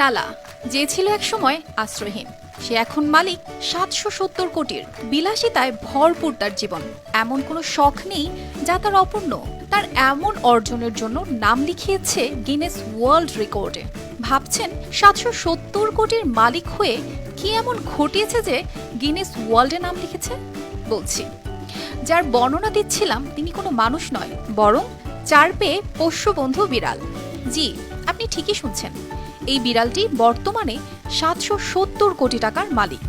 নালা, যে ছিল এক সময় আশ্রয়হীন। সে এখন মালিক সাতশো সত্তর কোটির বিলাসিতায় ভরপুর তার জীবন। এমন কোনো শখ নেই যা তার অপূর্ণ। তার এমন অর্জনের জন্য নাম লিখিয়েছে গিনেস ওয়ার্ল্ড রেকর্ডে। ভাবছেন সাতশো সত্তর কোটির মালিক হয়ে কি এমন ঘটিয়েছে যে গিনেস ওয়ার্ল্ডে নাম লিখেছে? বলছি, যার বর্ণনা দিচ্ছিলাম তিনি কোনো মানুষ নয়, বরং চার পেয়ে পোষ্যবন্ধু বিড়াল। জি, আপনি ঠিকই শুনছেন। এই বিড়ালটি বর্তমানে সাতশো সত্তর কোটি টাকার মালিক।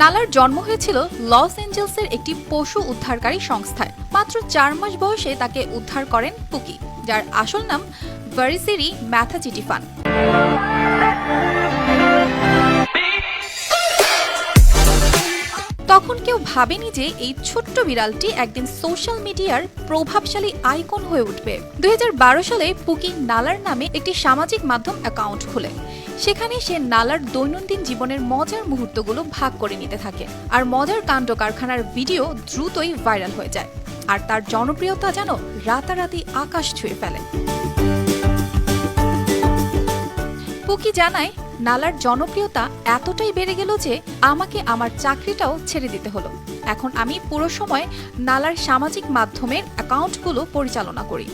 নালার জন্ম হয়েছিল লস অ্যাঞ্জেলসের একটি পশু উদ্ধারকারী সংস্থায়। মাত্র চার মাস বয়সে তাকে উদ্ধার করেন পুকি, যার আসল নাম ভারিসেরি ম্যাথাচিটিফান। তখন কেউ ভাবেনি যে এই ছোট্ট বিড়ালটি একদিন সোশ্যাল মিডিয়ার প্রভাবশালী আইকন হয়ে উঠবে। দু হাজার বারো সালে পুকি নালার নামে একটি সামাজিক মাধ্যম অ্যাকাউন্ট খুলে। সেখানে সে নালার দৈনন্দিন জীবনের মজার মুহূর্তগুলো ভাগ করে নিতে থাকে আর মজার কাণ্ড কারখানার ভিডিও দ্রুতই ভাইরাল হয়ে যায় আর তার জনপ্রিয়তা যেন রাতারাতি আকাশ ছুঁয়ে ফেলে। পুকি জানায় নালার জনপ্রিয়তা এতটাই বেড়ে গেল যে আমাকে আমার চাকরিটাও ছেড়ে দিতে হলো। এখন আমি পুরো সময় নালার সামাজিক মাধ্যমের অ্যাকাউন্টগুলো পরিচালনা করি।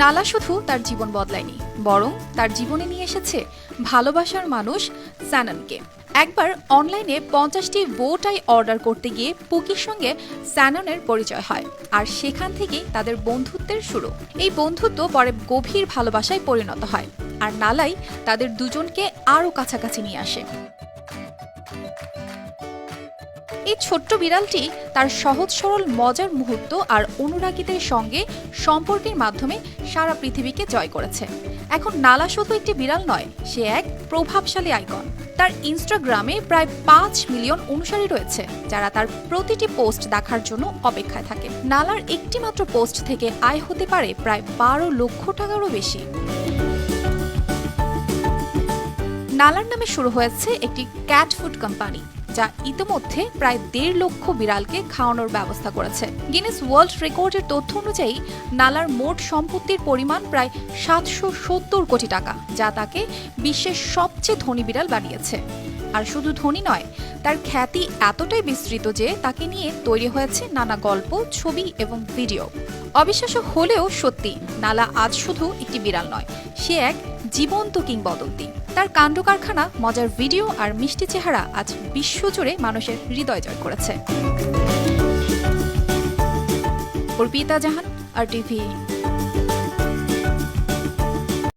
নালা শুধু তার জীবন বদলায়নি, বরং তার জীবনে নিয়ে এসেছে ভালোবাসার মানুষ স্যাননকে। একবার অনলাইনে পঞ্চাশটি ভোটাই অর্ডার করতে গিয়ে পুকির সঙ্গে স্যাননের পরিচয় হয়, আর সেখান থেকেই তাদের বন্ধুত্বের শুরু। এই বন্ধুত্ব পরে গভীর ভালোবাসায় পরিণত হয়। আর নালাই তাদের দুজনকে আরও কাছাকাছি নিয়ে আসে। এই ছোট্ট বিড়ালটি তার সহজ সরল মজার মুহূর্ত আর অনুরাগীদের সঙ্গে সম্পর্কের মাধ্যমে সারা পৃথিবীকে জয় করেছে। এখন নালা শুধু একটি বিড়াল নয়, সে এক প্রভাবশালী আইকন। তার ইনস্টাগ্রামে প্রায় পাঁচ মিলিয়ন অনুসারী রয়েছে, যারা তার প্রতিটি পোস্ট দেখার জন্য অপেক্ষায় থাকে। নালার একটি মাত্র পোস্ট থেকে আয় হতে পারে প্রায় বারো লক্ষ টাকারও বেশি। নালার নামে শুরু হয়েছে একটি ক্যাট ফুড কোম্পানি যা ইতিমধ্যে প্রায় দেড় লক্ষ বিড়ালকে খাওয়ানোর ব্যবস্থা করেছে। গিনেস ওয়ার্ল্ড রেকর্ডের তথ্য অনুযায়ী, নালার মোট সম্পত্তির পরিমাণ প্রায় সাতশো সত্তর কোটি টাকা, যা তাকে বিশ্বের সবচেয়ে ধনী বিড়াল বানিয়েছে। আর শুধু ধনী নয়, তার খ্যাতি এতটাই বিস্তৃত যে তাকে নিয়ে তৈরি হয়েছে নানা গল্প, ছবি এবং ভিডিও। অবিশ্বাস্য হলেও সত্যি, নালা আজ শুধু একটি বিড়াল নয়, সে এক জীবন্ত কিংবদন্তি। তার কাণ্ড কারখানা মজার ভিডিও আর মিষ্টি চেহারা আজ বিশ্বজুড়ে মানুষের হৃদয় জয় করেছে। অর্পিতা জাহান, আর টিভি